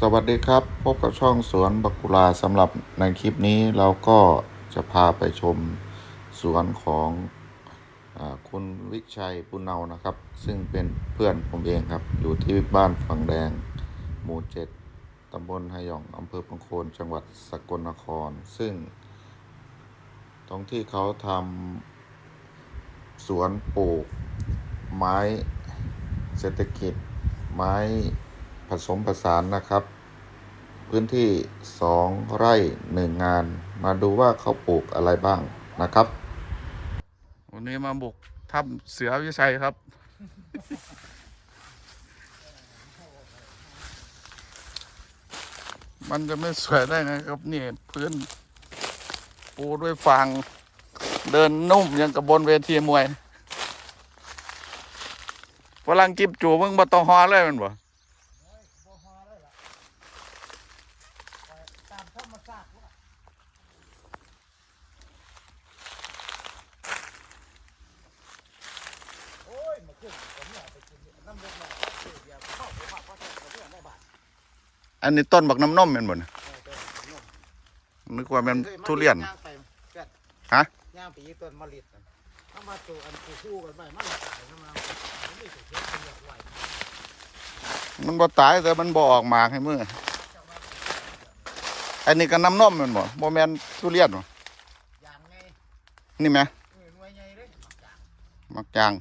สวัสดีครับ พบกับช่องสวนบักกุลาสำหรับในคลิปนี้เราก็จะพาไปชมสวนของอคุณวิชัยปุณเนานะครับ ซึ่งเป็นเพื่อนผมเองครับ อยู่ที่บ้านฝั่งแดง หมู่เจ็ดตำบลหายองอำเภอพังโคนจังหวัดสกลนคร ซึ่ง ตรงที่เขาทำสวนปลูก ไม้เศรษฐกิจไม้ สมผสานนะครับ พื้นที่สองไร่หนึ่งงาน มาดูว่าเขาปลูกอะไรบ้างนะครับ วันนี้มาบุกถ้ำเสือวิชัยครับ มันจะไม่สวยได้ไงครับนี่พื้นปูด้วยฟางเดินนุ่มยังกับบนเวทีมวยฝรั่งกิบจูมึงบ่ต้องฮอเลยมันบ่ นนี้ต้นบักน้ำนมแม่นบ่น่ะนึกว่าเป็นทุเรียน ฮะย่างปีต้นมะลิดน่ะเอามาตัวอันคู่คู่กันไปมันละตายน้ำมันมันไม่ถูกเก็บเรียบร้อยมันบ่ตายแต่มันบ่ออกหมากให้มืออันนี้ก็น้ำนมแม่นบ่บ่แม่นทุเรียนบ่อย่างไงนี่แหมเออหน่วยใหญ่เลยจากมักจาง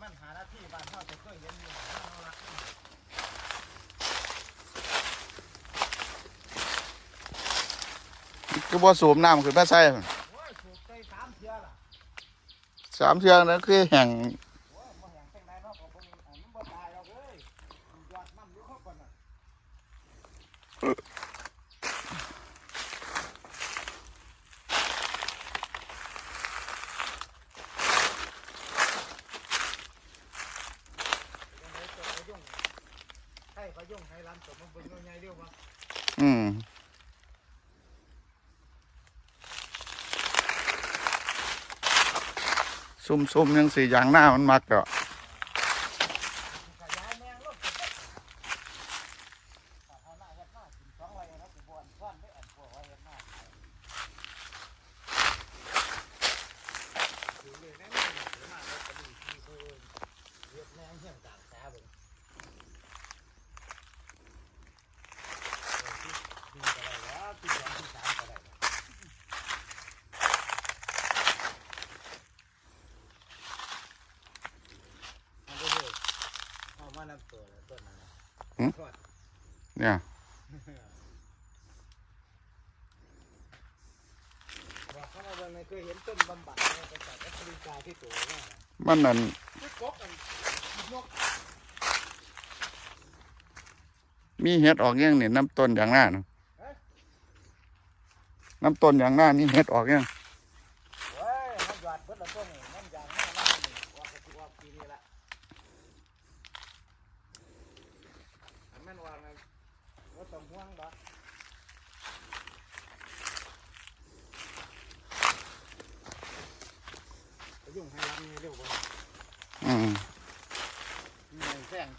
มันหาหน้าที่บ้านเขาจะเคยเห็นอยู่บ้านเราละ ก็บ่สูบน้ำขึ้นมาใส่สามเทียร์ละสามเทียร์นั้นคือแห่ง โอ้ยมาแหงเป็นไรเนาะของคนอันมันบ่ตายเราเลยมันยอดน้ำอยู่เขาก่อนน่ะให้พยุ่งให้ลำสมมันเป็นหน่วยใหญ่เร็วมั้ง อืม ซุ่มๆยังสีอย่างหน้ามันมักก็ ขยายแมงรถสาธารณะเฮ็ดมากินสองไว้นะสิบ่อันซ่อนได้อันพวกไว้เฮ็ดมาอยู่เลยแม่งเสียมากเลยก็ดีที่คือเฮ็ดแมงเฮี้ยงตากตาเบิ่งที่ก็ได้แล้วที่สองที่สามก็ได้มันก็เลยเอามานำตัวแล้วต้นนั้นน่ะทอด เนี่ย บอกเขามาเบิ่งเลยเคยเห็นต้นบำบัดในประสาทแอฟริกาที่ตัวว่ามันนั่นคือกบอันนกมีเห็ดออกยังนี่น้ำต้นอย่างหน้าน่ะน้ำต้นอย่างหน้านี่เห็ดออกยัง เว้ยมันหยอดเบิดละต้นนี่มันอย่างหน้ามันนี่ว่าก็สิว่าปีนี้ละอันแม่นว่าไงว่าต้องห่วงบ่ไปยุ่งให้รับนี่เร็วบ่ อืม นี่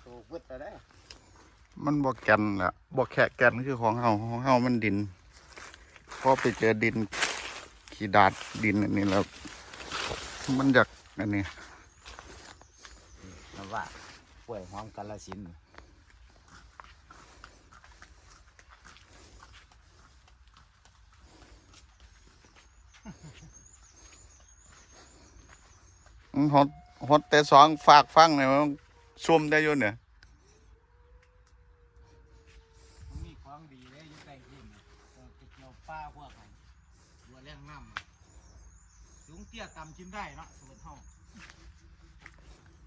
แซงตัวเบิดแต่ได้มันบ่แกนแหละบ่แขะแกนคือของเฮาของเฮามันดินพอไปเจอดินขี้ดาดดินอันนี้แล้ว มันอยากอันนี้นะว่าป่วยหอมกาลสินธุ์มันฮอดฮอดแต่สองฝากฟังเนี่ยมัน ซุ่มได้ยู่เนี่ยมันมีของดีเลยอยู่ใต้ดินน่ะเออไปเกี่ยวป้าพวกนั้นบัวแรงน้ำน่ะสูงเตี้ยต่ำกินได้เนาะสวนเฮา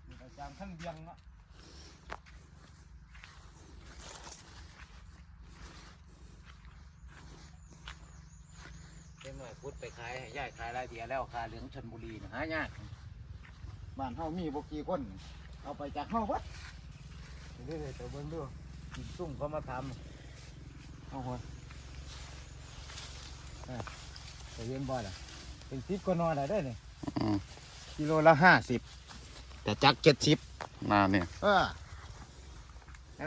มีประจำทั้งเบียงเนาะเต็มหน่อยพุดไปขายให้ย่ายขายรายเดียแล้วคาเหลืองชนบุรีนะหายากบ้านเฮามีบกี่คน เอาไปจากเฮาวัดเรื่อยๆตัวเบิ่งดูกินซุ่มเขามาทำเอาหัวเออไปเวียนบ่อยล่ะเป็นสิบก็นอนได้เด้อนี่อืมกิโลละห้าสิบแต่จักเจ็ดสิบมาเนี่ยเออ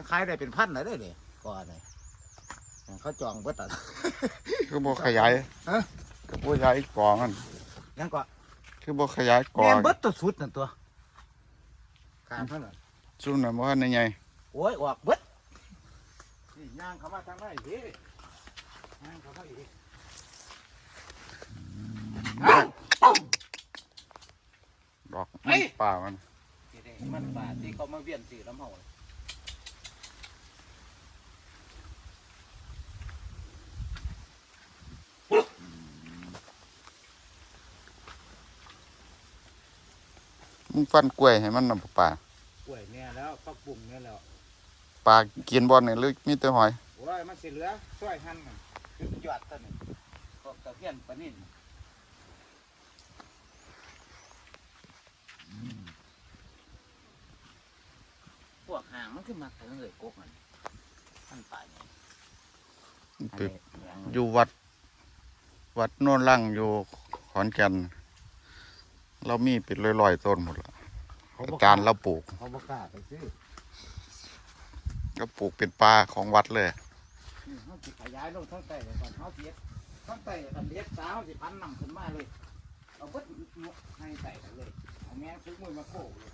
ขายได้เป็นพันเลยเด้อเลยก่อนเลยเขาจองเบิดอะคือบ่ขยายฮะคือบ่ขยายกองอันยังก็คือบ่ขยายกอแม่งนเบิดตัวสุดนั่นตัว การเท่านั้นซุ่มน่ะบ่ทันได้ใหญ่โอ้ยออกเบิดนี่ย่างเข้ามาทางไหนพี่ย่างเข้ามาอีกดอกมันป่ามันนี่เด้มันบาทที่เขามาเวียนสีน้ำเฮาน่ะ มึงฟันกล้วยให้มันน่ะบ่ป่ากล้วยเนี่ยแล้วปักปุ่มเนี่ยแล้วปลากินบ่นี่หรือมีแต่หอยโอ้ยมันสิเหลือช่วยหั่นน่ะคือยอดต้นนี่พวกตะเพียนปะนิ่นพวกหางมันขึ้นมาถึงเลยกกมันมันตายไงอันไปนี้หยังอยู่วัด วัดโน่นล่างอยู่ขอนแก่น เรามีเป็นร้อยๆต้นหมดละเขอาบ่จารย์เราปลูกเขาบอกล้าไปซื้อก็ปลูกเป็นป่าของวัดเลยนี่เขาสิขยายลงทั้งใต้เลยก่อนเขาเสียทั้งใต้อันเล็กสาวสิพันนำขึ้นมาเลยเอาเบิดให้ใส่กันเลยเอาแม่งซื้อมือมาโคกเลย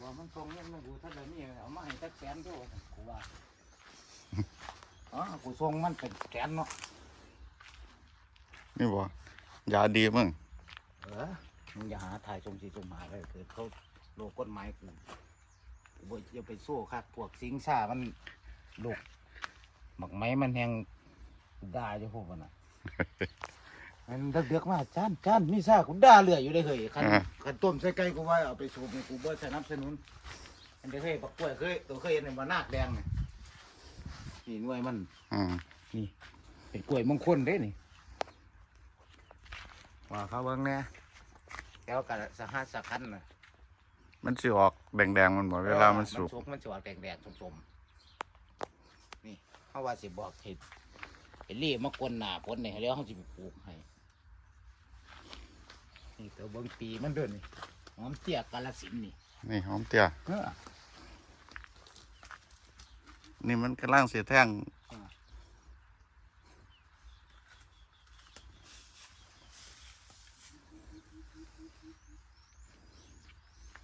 บอกมันทรงเนี่ยมันกูถ้าแบบนี้เอามาให้ตักแสนด้วยกูว่าอ๋อกูทรงมันเป็นแสนเนาะ นี่บ่ยาดีมึงเออมึงอย่าหาถ่ายทรงสีทรงหมาเลยเกิดเขาโลกกฎหมายกูกูบ่อย่าไปสู้คักพวกสิงซ่ามันลูกหมักไม้มันแหงด่าอยู่พวกมันอะ มันเดือกๆมาจานจานมีซ่ากูด่าเรื่อยอยู่ได้เคยคันคันต้มใส่ไก่กูว่าเอาไปสูบนี่กูบ่สนับสนุนอันเดียวเคยบักกล้วยเคยตัวเคยเห็นในมานาคแดงนี่นี่หน่วยมัน อืมนี่เป็นกล้วยมงคลเด้นี่ ว่าเขาเบิ่งแหน่แล้วกันสหัสสคันน่ะมันสิออกแดงๆมันบ่เวลามันสุก มันมันสิออกแดงๆสมๆนี่เขาว่าสิบอกเห็ดเห็ดรีบมากวนหน้าพ้นนี่แล้วเขาสิไปปลูกให้นี่ตัวเบิ่งปีมันเดินนี่หอมเตี้ยกาลสินธุ์นี่นี่หอมเตี้ยเออนี่มันกำลังเสียแท่ง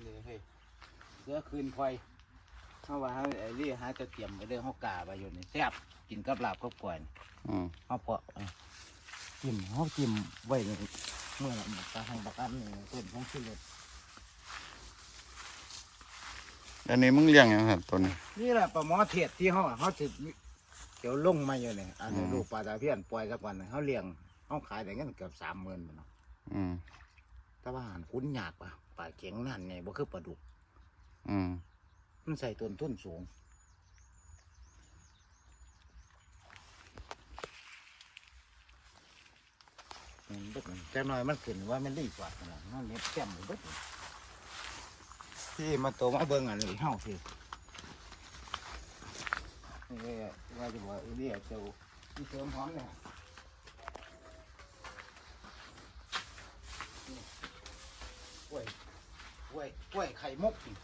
นี่เฮ้ยเสือ คืนพลอยเขาว่าเขาไอ้นี่หาจะเตรียมไปเรื่องเขากาไปอยู่นี่แซ่บกินกับลาบกับกล้วยนี่อืมเขาเพาะเอ้ยจิ้มเขาจิ้มไว้นี่เมื่อละบักกะหังบักอันนี่ต้นของขึ้นเลยอันนี้มึงเลี้ยงหยังหั่นตัวนี้ นี่แหละปลาหมอเทียดที่เขาอะเขาจะเดี๋ยวลงมาอยู่เนี่ยอันนี้อืม ลูกปลาตะเพียนปล่อยสักวันหนึ่งเขาเลี้ยงเขาขายได้เงินเกือบสามหมื่นเนาะอืมแต่ว่าหันคุ้นยากป่ะปลาเข็งนั่นไงบ่คือปลาดุก อืมมันใส่ต้นทุนสูงอืมเบิดมันแต่น้อยมันขึ้นว่ามันดีกว่านะมันเน็บแจ่มเบิดนี่ที่มาโตมาเบิ่งอันนี้เฮาสิเนี่ว่าจะบอกเดียเจ้าที่เสริมพร้อมเนี่ยกล้วยกล้วยกล้วยไข่มุกนี่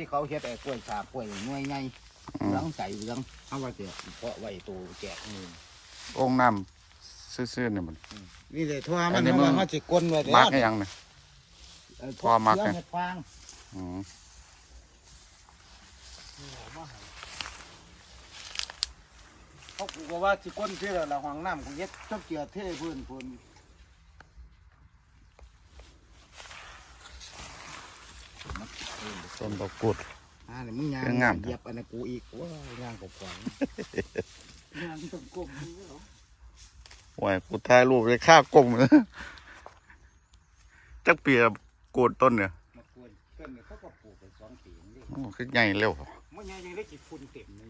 ที่เขาเฮ็ดไอ้กล้วยสาบกล้วยหน่วยไงอืเหลืมองใสเหลืองเอาไว้เถอะเพาะไว้ตัวแจกนี่องค์น้ำซื่อๆนี่มัน นี่เลยทั่วอัมันนนี้เพราะมึว่างเขาจิก้นไว้เด้อมักให้หยังนี่เอ่อพ่อมักเชื้ไงเห็ดฟางอืมเขากูก็ว่าจิก้นเพื่อละห้องน้ำกูเย็ดจบเกียร์เท่พื้นพื้น ต้นดอกกุดอ่านี่มึงยางเรื่องงามเหยียบอันนั้นกูอีกว้ายางกบกวางยางต้องกลมนี่เหรอโอ้ยกูถ่ายรูปเลยค่ากลมจักเปียกูดต้นเนี่ยมากวนต้นนี่เขาก็ปลูกไปสองปีนี่โอ้คือใหญ่เร็วมันยังยังได้กี่ฝุ่นเต็มเลย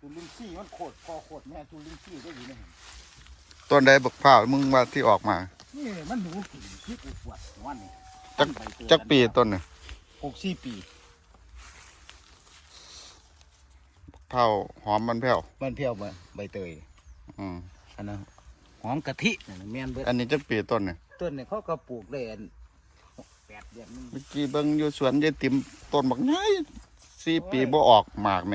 จุลินทรีย์มันโคตรพอโคตรแม่จุลินทรีย์ได้อยู่ในหันต้นใดบักพร้าวมึงว่าที่ออกมานี่มันหนูกินที่กูปวดวันนี้จักจักปีต้นเนี่ย หกสี่ปีเท่าหอมมันแผ่วมันเพี้ยวใบใบเตยอืมอันนั้นหอมกะทินั่นน่ะแม่นเบิดอันนี้จักปีต้นเนี่ยต้นนี่เขาก็ปลูกได้อันแปดเดือนหนึงเมื่อกี้เบิ่งอยู่สวนยายติ๋มต้นบักใหญ่สี่ปีบ่ออกหมากไหม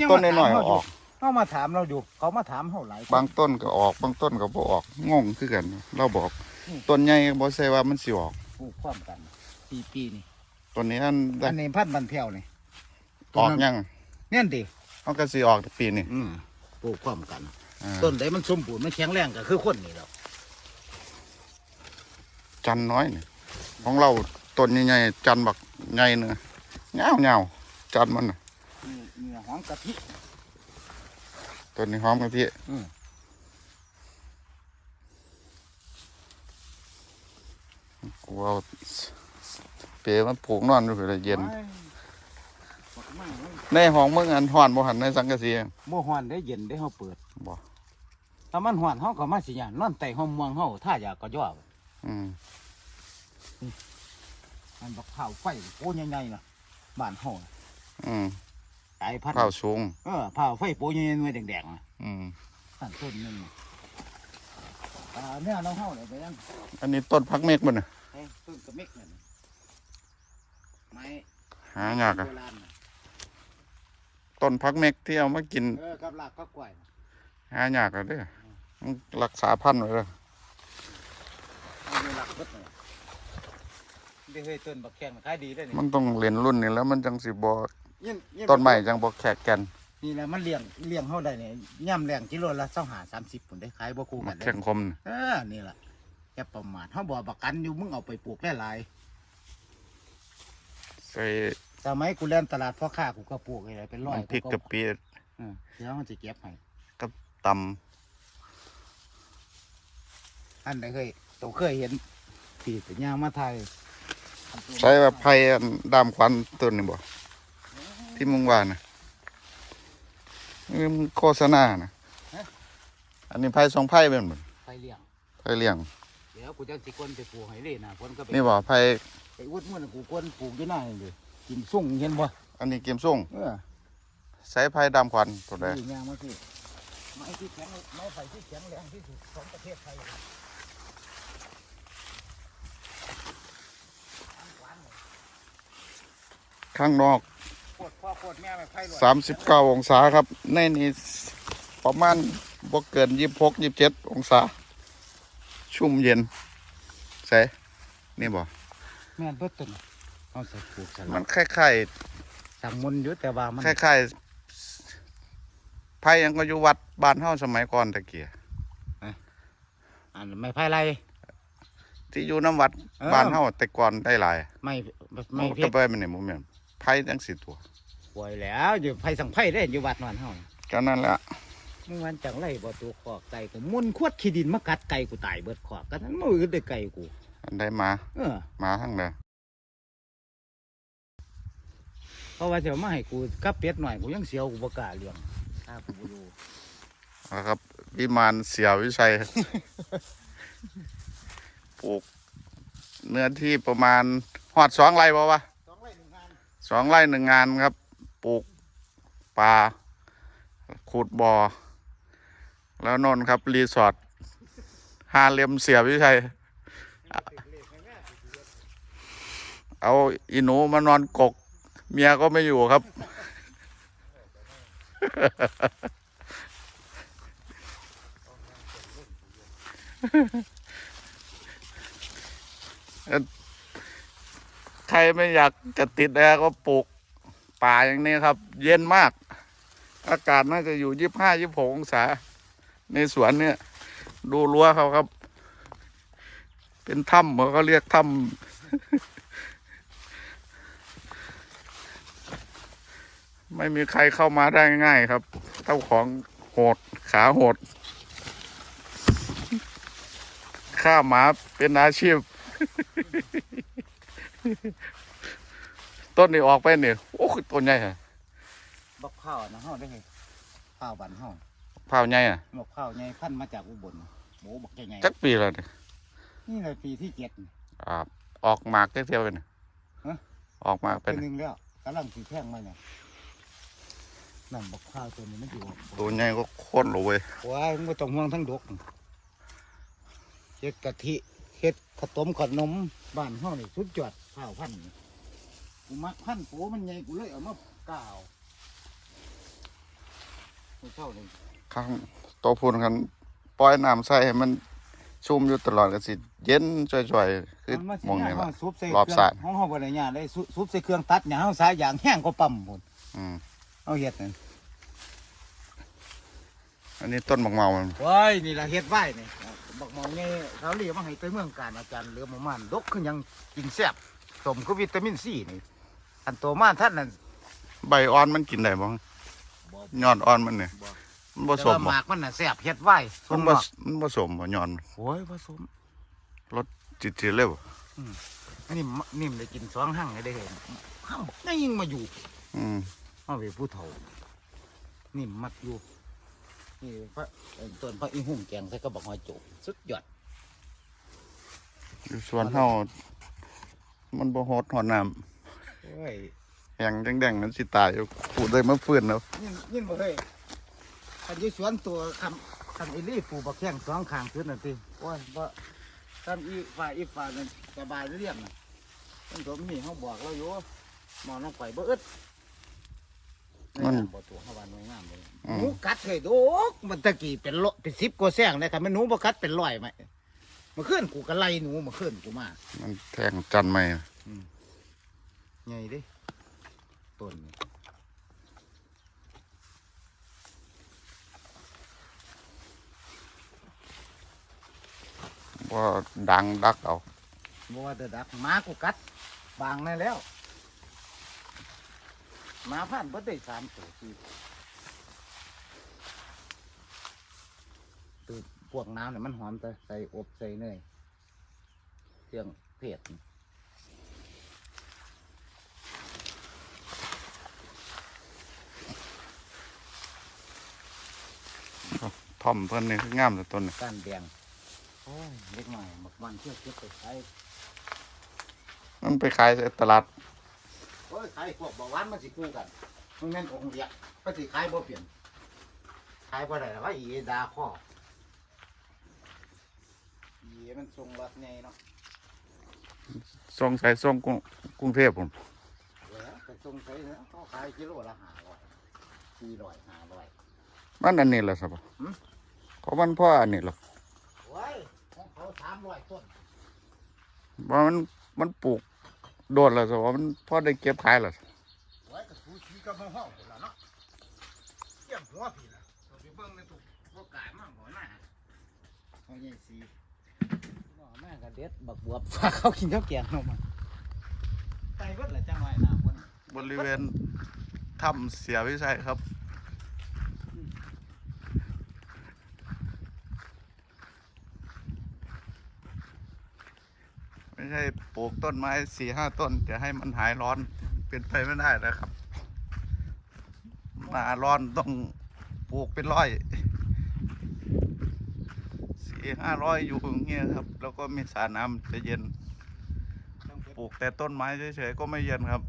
ก็ต้นน้อยๆออก เขามาถามเราอยู่เขามาถามเขาหลายคนบางต้นก็ออกบางต้นก็บ่ออกงงคือกัน เราบอกอืมต้นใหญ่บ่ใช่ว่ามันสิออก ปลูกความกันสี่ปีนี่ ต้นนี้อันได้อันนี้พันธุ์บันเพียวนี่ออกยังเนี่ยดิมันก็สิออกปีนี้อืมปลูกความกันอ่าต้นใดมันสมบูรณ์มันแข็งแรงก็คือคนนี่แหล้วจันน้อยนี่ของเราต้นใหญ่ๆจันบักใหญ่เนื้อยาวๆจันมันน่ะเนื้อหอมกะทิต้นนี้หอมกะทิอืมกูเอา เปรย์มันผูกนอนอยู่เลยเย็นว้ายบักไม้มันในห้องมึงอันฮ้อนบ่หันในสังกะสีบ่ฮ้อนได้เย็นได้เฮาเปิดบ่ถ้ามันฮ้อนเฮาก็มาสิย่านนอนใต้ห้องม่วงเฮาถ้าอยากก็ย่ออืมมันบักเผาไฟโอ้ใหญ่ๆน่ะบ้านเฮาน่ะอืมตายพันธุ์ข้าวสูงเออเผาไฟโปใหญ่ๆหน่วยแดงๆน่ะอืมอันต้นหนึงน่ะอ่าเนี่ยน้องเฮาเลยไปยังอันนี้ต้นพักเมฆมันน่ะเอ้ยต้นกระเม็กนั่นน่ะ ไม้หายากอะโบราณน่ะต้นพักเมฆที่เอามากิน เออกับรากก็กล้วยน่ะหายากอะเด้อมันรักษาพันธุ์ไว้เลยเอาอยู่หลักเบิดน่ะได้เฮ้ยต้นบักแข้งน่ะขายดีได้อนี่มันต้องเรียนรุ่นนี้แล้วมันจังสิบ่ยิ่งยิ่งต้นใหม่จังบ่แขกแกันนี่แหละมันเลี้ยงเลี้ยงเฮาได้เนี่ยย่ำแรงกิโลละ25 30พุ่นได้ขายบ่คู่มักันกได้แข่งคมน่ะเออนี่แหละแค่ประมาทเขาบอกประกันอยู่มึงเอาไปปลูกได้หลาย ใส่สมัยกูเล่นตลาดพ่อค้ากูก็ปลูกอะไรเป็นร้อยน้ำพริกกะปิเออเดี๋ยวเขาจะเก็บให้กับตำอันใดเคยตัวเคยเห็นปีสัญญางมาไทยใช้แบบไผ่อันดามควันต้นนี่บ่ที่มึงว่าน่ะนี่มันโฆษณาน่ะอันนี้ไผ่สองไผ่เป็นบ่ไทยเลี้ยงไผ่เลี้ยง เดี๋ยวกูจะสิคนไปปลูกให้เลยนะคนก็ไปนี่บ่ไผ่ ไปอุดมันกูคนปลูกอยู่หน้านี่เลยกินสุ่งเห็นบ่อันนี้เกมส่งเออใช้ไผ่ดามควันตัวใดนี่ยางมาสิไม้ที่แข็งไม้ไผ่ที่แข็งแรงที่สุดของประเทศไทยข้างนอกโคตรพ่อโคตรแม่ไม่ไผ่เลยสามสิบเก้าองศาครับ ในนี้ประมาณบ่เกินยี่สิบหกยี่สิบเจ็ดองศา ชุ่มเย็นใส่นี่บ่ แม่นเบิดต้นเอาใส่ปลูกสมัลันบคล้ายสั่งมุนอยู่แต่ว่ามันๆคล้ายๆไผ่ยังก็อยู่วัดบ้านเฮาสมัยก่อนตะเกียอันไม่ไผ่ไร ที่อยู่น้ำวัดเออ บ้านเฮาแต่ก่อนได้หลายไม่ไม่เพจะชรไปมันนี่บ่แม่นไผ่จังสิตัวป่วยแล้ว อยู่ไผ่สังไผ่ได้อยู่วัดนอนเฮาก็นั่นแหละเมื่อวันจังไรบ่ตัวขอกไก่กูมุนขวดขี้ดินมากัดไก่กูตายเบิดขอกกันนั้นมือได้ไก่กู อันใดมาเออมาทั้งใดเพราะว่าเดี๋ยวมาให้กูกับเป็ดหน่อยกูยังเสียวกูบ่กล้าเลี้ยงถ้ากูบ่อยู่นะครับวิมานเสียวิชัย ปลูก เนื้อที่ประมาณหอดสองไร่บ่วะสองไร่หนึ่งงานสองไร่หนึ่งงานครับปลูกปลาขุดบ่อแล้วนนครับ รีสอร์ทหาเหลียมเสียวิชัย เอาอีหนูมานอนกก เมียก็ไม่อยู่ครับ ใครไม่อยากจะติดแอร์ก็ปลูกป่าอย่างนี้ครับ เย็นมาก อากาศน่าจะอยู่ยี่ห้ายี่หกองศา ในสวนเนี่ย ดูรั้วเขาครับ เป็นถ้ำเขาก็เรียกถ้ำไม่มีใครเข้ามาได้ง่ายครับ เจ้าของโหดขาโหดฆ่าหมาเป็นอาชีพ ต้นนี้ออกไปเนี่ยโอ้ยต้นใหญ่อะบักข้าวนะเฮาได้ไงข้าวบ้านเฮาพร้าวใหญ่อะบักข้าวใหญ่พันธุ์มาจากอุบลหมูบักใหญ่จักปีแล้วเนี่ยๆ นี่เลยปีที่เจ็ดนี่ อ่าออกหมากเที่ยวๆกันฮะ ออกหมากเป็เป็นนหนึ่งแล้วกำลังสีแท่งมาเนี่ยนั่นบักข้าวตัวนี้มันอยู่ตัวใหญ่ก็โคตรเลยเว้ยว้ายมันก็ต้องห่วงทั้งดกเจ็ดกะทิเฮ็ดขนมขนมบ้านเฮานี่สุดยอดข้าวพันธุ์นี่กูมักพันธุ์โปมันใหญ่กูเลยเอามาก้าวไม่เท่านี่ข้างโตวพูนกันปล่อยน้ำใส่ให้มัน ชุ่มอยู่ตลอดก็สิเย็นจ่อยๆคือมันสิหมองนี่ยากละเฮาซุปใส่รอบเคสระเฮาเฮาบ่ได้ยากได้ซุซุปใส่เครื่องตัดหยังเฮาสายยางแห้งกว่าปั๊มพุ่นอืมเอาเฮ็ดนั่นอันนี้ต้นบักเมามันโอ้ยนี่ล่ะเฮ็ดไว้นี่บักหมองนี่เขาเรียกมาให้ไปเมืองการอาจารย์เหลือหมู่มันดกขึ้นยังกินแซ่บสมกับวิตามินซีนี่อันโตมาท่านนั่นใบอ่อนมันกินได้บ่ยอดอ่อนมันเนี่ยบ่ มันบ่แต่สมว่าหบ่มากมันน่ะแซ่บเฮ็ดไว้สมันมบ่บ่มันบ่สมบ่ยอดโอ้ยผสมจิตๆเลยบ่นิ่มนิ่มได้กินสองหั่งให้ได้เห็นหั่งนี่ยิงมาอยู่อืมเอาไปผู้เฒ่า นิ่มมักอยู่นี่พระเอิ่มต้นพระอีหุ่มแกงใส่กระบอกหอยจุกสุดยอดอยู่สวนเฮามันบ่ฮอดฮอดน้ำโอ้ยแห้งแดงๆนั้นสิตายอยู่พูดได้มาฟื้นแล้วยินยินบ่เคย คันอยู่สวนตัวคำคันอีลี่ปลูกบักแข้งสองข้างขึ้นนั่นติโอ้ยบ่คันอีฝ่ายอีฝ่ายนั่นสบายเรียบน่ะมันก็มีเฮาบอกเราอยู่หมอน้องไข่บ่อึดมัน บ่ตัวเฮาว่าหน่วยงามเลยอืม หนูกัดเคยโดกมันตะกี้เป็นโลเป็น10กว่าแซงเลยคันมันหนูบ่กัดเป็นร้อยไหมเมื่อคืนกูก็ไล่หนูเมื่อคืนกูมามันแทงจันใหม่ใหญ่เดิต้นนี่ บ่ดังดักเอาบ่ว่าแต่ดักหมากูกัดบางนั่นแล้วหมาพันบ่ได้สามตัวสี่ตัวตื่นพวกน้ำเนี่ยมันหอมแต่ใส่อบใส่เนยเครื่องเผ็ดนี่ท่อมเพิ่นนี่คืองามแต่ต้นนี่ ก้านแดง โอ้ยเล็กหน่อยหมกมันเที่ยวเก็บไปใช้มันไปขายในตลาดโอ้ยขายพวกเบาหวานมันสิคู่กันมันแม่นองค์เดียกก็สิขายบ่เปลี่ยนขายบ่ได้หรอกว่าอีดาข้ออีมันทรงรัดไงเนาะส่งใส่ส่งกรุงกรุงเทพผมเออแต่ทรงใส่เนาะเขาขายกิโลละห้าร้อยสี่ร้อยห้าร้อยมันอันนี้ล่ะครับหืมเขามันพ่ออันนี้หรอโอ้ยของเขา สามร้อยต้นว่ามันมันปลูกโดดแล้วสิว่ามันพ่อได้เก็บขายแล้วโอ้ยก็ถูชีกับห้องห้องคนละเนาะเกี่ยมหัวพี่ละตัวไปเบิ่งในตุกพวกกายมั่งหัวหน้าเขาใหญ่สีว่าแม่กระเด็ดบักบวบฝากเขากินข้าวแกงเนาะมันไก่เบิดละจังไว้น้ำมันบริเวณถ้ำเสียวิชัยครับ ไม่ใช่ปลูกต้นไม้สี่ห้าต้นจะให้มันหายร้อนเป็นไปไม่ได้นะครับหนาร้อนต้องปลูกเป็นร้อยสี่ห้าร้อยอยู่อย่างเงี้ยครับ แล้วก็มีสระน้ำจะเย็นต้องเบิดปลูกแต่ต้นไม้เฉยๆก็ไม่เย็นครับ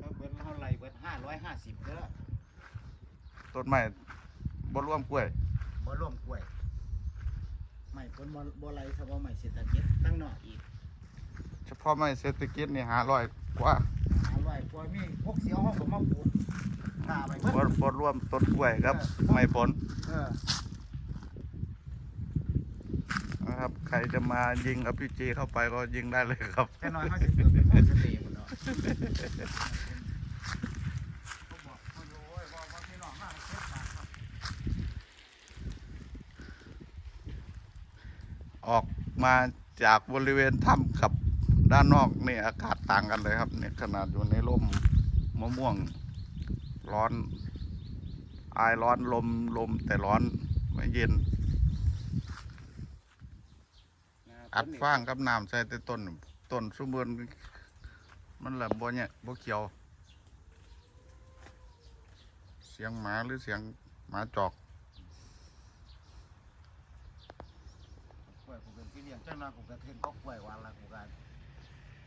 ต้องเบิดเท่าไหรเบิดห้าร้อยห้าสิบเด้อต้นไม้บ่ร่วมกล้วยบ่ร่วมกล้วย ไม่คนบ่บ่ไรถ้าว่าไม่เศรษฐกิจตั้งนอกอีกเฉพาะไม้เศรษฐกิจนี่หาร้อยกว่าห้าร้อยกว่ามีพวกเสียวห้องก็มาปลูกกล้าไปเบิดบ่บ่ร่วมต้นกล้วยครับไม้ผลเออนะครับ ใครจะมายิงอภิจีเข้าไปก็ยิงได้เลยครับ แค่น้อยเขาจะเกิดเป็นโฮมสเตย์หมดเนาะเขาบอกเขาอยู่เว้ยบอกว่าพี่น้องมาเก็บบาทครับ ออกมาจากบริเวณถ้ำกับด้านนอกนี่อากาศต่างกันเลยครับเนี่ยขนาดอยู่ในร่มมะม่วงร้อนอายร้อนลมลมแต่ร้อนไม่เย็น อัดฟางกับน้ำใส่แต่ต้นต้นสุมบูรณ์มันแหละบ่เนี่ยบ่เขียว เสียงหมาหรือเสียงหมาจอก ก ล้วยกูเป็นพี่เลี้ยงเจ้าน้อยกูกระเทนก็กล้วยวันละกูกัน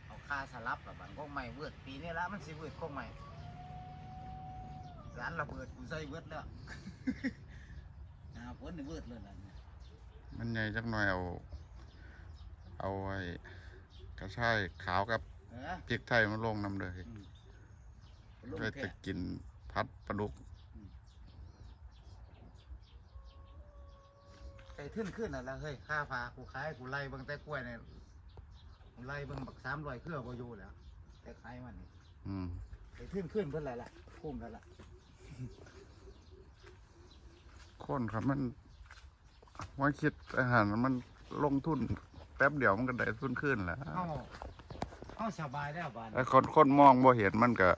เอาค่าสลับละบันก็ไม่เวิร์ดปีนี้ละมันสิเวิร์ดก็ไม่ร้านระเบิดกูใส่เวิร์ดแล้วหาผลในเวิร์ดเลยนะมันใหญ่จักหน่อยเอา เอาไว้กระชายขาวกับเออพริกไทยมาลงน้ำเลยลงเพื่อแท้จะกินพัดปลาดุก ไก่ขึ้นขึ้นน่ะละเฮ้ยค่าฟ้ากูขายกูไล่เบิ่งแต่กล้วยเนี่ยกูไล่เบิ่งบักสามร้อยเครือบ่อยู่แล้วแต่ขายมันนี่อืมไก่ขึ้นขึ้นเพิ่นอะไรล่ะคุ้มแล้วล่ะคนครับมันว่าคิดอาหารมันลงทุนแป๊บเดียวมันก็ได้ทุนขึ้นแหล้วเฮาเฮาสบายแล้วบาดแต่คนคนมองบ่เห็นมันก็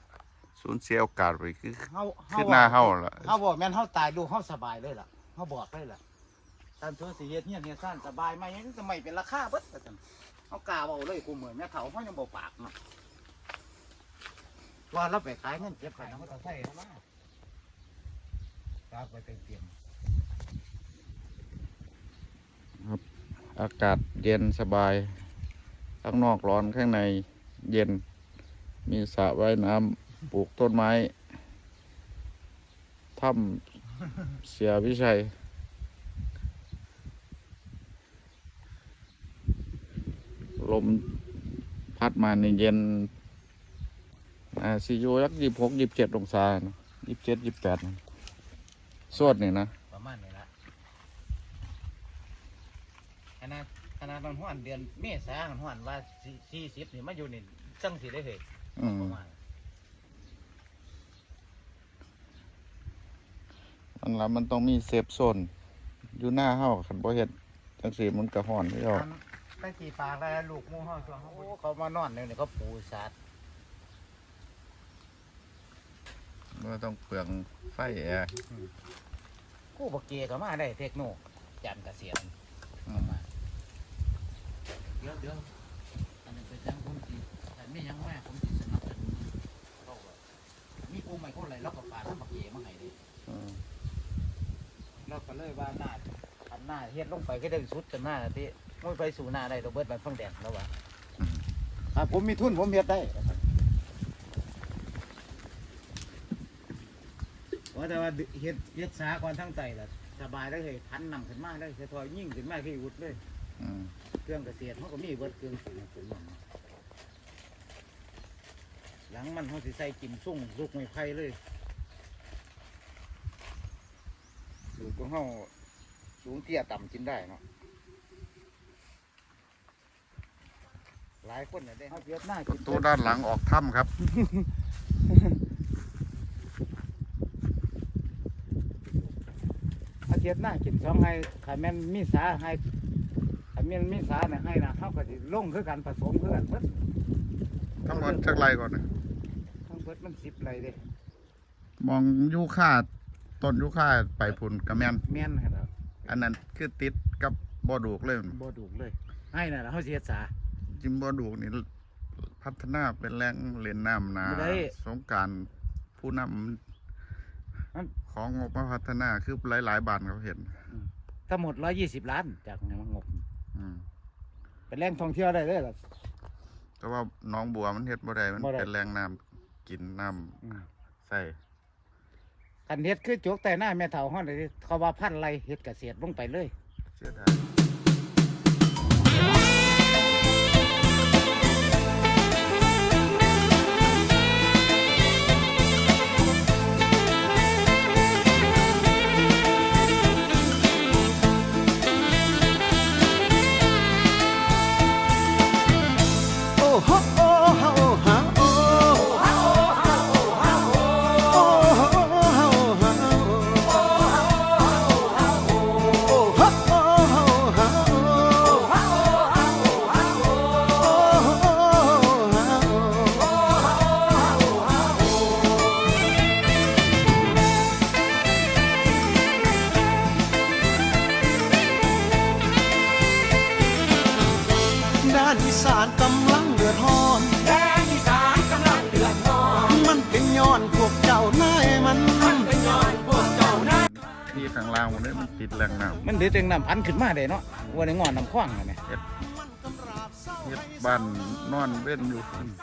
สูญเสียโอกาสไปคือเฮาคือหน้าเฮาล่ะ เฮาบอกแม่นเฮาตายดูเฮาสบายเลยล่ะเฮาบอกเลยล่ะ ตามตัวสิเฮ็ดเฮียนเฮ็ดซ่านสบายไหมยังจะไม่เป็นราคาเบิดว่านเฮากาเว้าเลยกูเหมือนแม่เฒ่าเฮายังบ่ปากเนาะว่าเราไปขายเงินเก็บไข่น้ำมันใส่เฮามาฝากไว้เต็มเตียงอากาศเย็นสบาย ข้างนอกร้อนข้างในเย็น มีสระว่ายน้ำปลูกต้นไม้ถ้ำเสียวิชัย ลมพัดมาในเย็นอ่าซียูยักยี่หกยี่เจ็ดองศายี่เจ็ดยี่แปดสวดนี่นะประมาณนี้ละขนาดขนาดมันห้อนเดือนเมษามันห้อนว่าสี่สิบนี่มาอยู่นี่จังสิได้เหยอืมประมาณอันละมันต้องมีเซฟโซนอยู่หน้าเฮาคันบ่เฮ็ดจังซี่มันก็ฮ้อนที่เฮา ไปกี่ปากแล้วลูกหมูเฮาส่วนเขาโอ้เขามานอนเนี่ยนี่เขาปูสัตว์บ่ต้องเปลืองไฟแอร์กูบกเกก็มาได้เทคโนจันทร์เกษียณอืเข้ามมาเดี๋ยวเดี๋ยวอันนี้เป็นจังผมสิแต่ไม่ยังแม่ผมสิสนับสนุนเขาว่ามีกูไม่คนไรเราก็ฝากน้ำบักเกมาให้ดิอืมเราก็เลยว่าหน้าอันหน้าเฮ็ดลงไปก็ได้สุดจนหน้าที่ มุ้ยไปสู่หน้าได้เราเบิดบันฟังแดดแล้วว่าครับผมมีทุนผมเฮ็ดได้ว่าแต่ว่าเฮ็ดเฮ็ดสาก่อนทั้งใจล่ะสบายได้เลยพันนำขึ้นมาได้เสียทอยยิ่งขึ้นมาที่อุดเลยอืมเครื่องเกษตรเขาก็มีเบิดเครื่องสูงสูงหลังมันเขาสิใส่กิมซุ่งลูกไม้ไผ่เลยสูงของเขาสูงเตี้ยต่ำกินได้เนาะหลายคนเนี่ยได้เขาเพียดหน้าประกินตูด้านหลังออกถ้ำครับเขาเพียดหน้ากินสองให้ขายแม่นมีสาให้ขายแม่นมีสาเนี่ยให้นะเขาก็สิลงคือกันผสมคือกันเบิดทั้งหมดจักไรก่อนนะทั้งเบิดมันสิบไรเด้มองยูคาต้นยูคาไปพุ่นกระแม่นแม่นครับอันนั้นคือติดกับบ่อดูกเลยบ่ดูกเลย ให้น่ะล่ะเขาเสียสา จิมบ่อดูกนี่พัฒนาเป็นแหล่งเล่นน้ำนาบ่ได้ สงกรารผู้นมันำของงบมาพัฒนาคือหลายๆบ้านเขาเห็น ทั้งหมดร้อยยี่สิบล้านจากเงินงบ อืม เป็นแหล่งท่องเที่ยวได้เลยล่ะ แต่ว่าหน้องบัวมันเฮ็ดบ่ได้มันบ่ได้ เป็นแหล่งน้ำกินน้ำใส่คันเฮ็ดคือจกแต่หน้าแม่เฒ่าฮ้อนเลยเขาว่าพันไรเฮ็ดเกษตรลงไปเลย เสียดาย สานกำลังเดือดร้อน แดนอีสานกำลังเดือดร้อนมันเป็นย้อนพวกเจ้านายมันมันเป็นย้อนพวกเจ้านั้นที่ข้างล่างมันนี่มันติดแหล่งน้ำมันเดือดจังน้ำพันขึ้นมาได้เนาะว่าในงอนน้ำคว้างน่ะแม่เฮ็ดบ้านนอนเว้นอยู่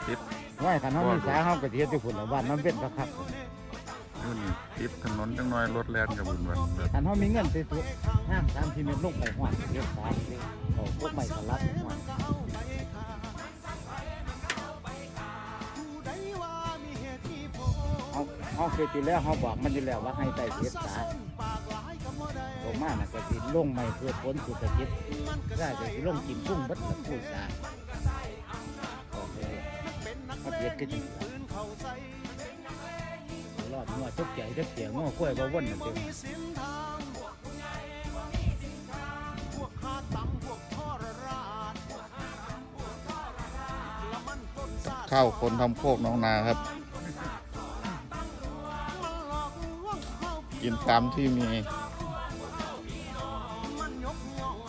ติดว่าคันเฮามีสาเฮาก็สิเฮ็ดอยู่พุ่นละบ้านน้ำเป็นคักๆอยู่นี่ติดถนนจังน้อยรถแล่นกับบุญวันแบบถ้าเขามีเงินไปตัวห้างสามที่เมตรลงไปหวานเรียกสามเรียกเอาพวกใหม่สลัดหวาน เขาเคยตีแล้วเขาบอกมันอยู่แล้วว่าให้ใส่เสียสาโตมากนะก็สิลงไม่เพื่อพ้นสุขจิตได้ก็สิลงกินพุ่งบัดกับผู้สาโอเคเขาเบียดกันจริงรอดงัวทุกใหญ่ทุกเสียงงัวกล้วยบ่วนน่ะเต็มข้าวคนทำโคกน้องนาครับ กินตามที่มี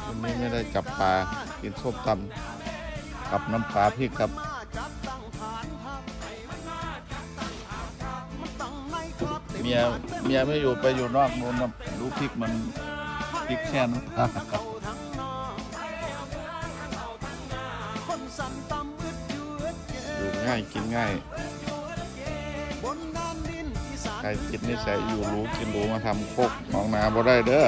วันนี้ไม่ได้จับปลา กินส้มตำกับน้ำปลาพริกครับเมียเมียไม่อยู่ไปอยู่นอกนู้นนะรู้พริกมันพริกแค่นั้นอยู่ง่ายกินง่าย ใครคิดนิสัยอยู่รู้กินรู้มาทำโคกหนองนาบ่ได้เด้อ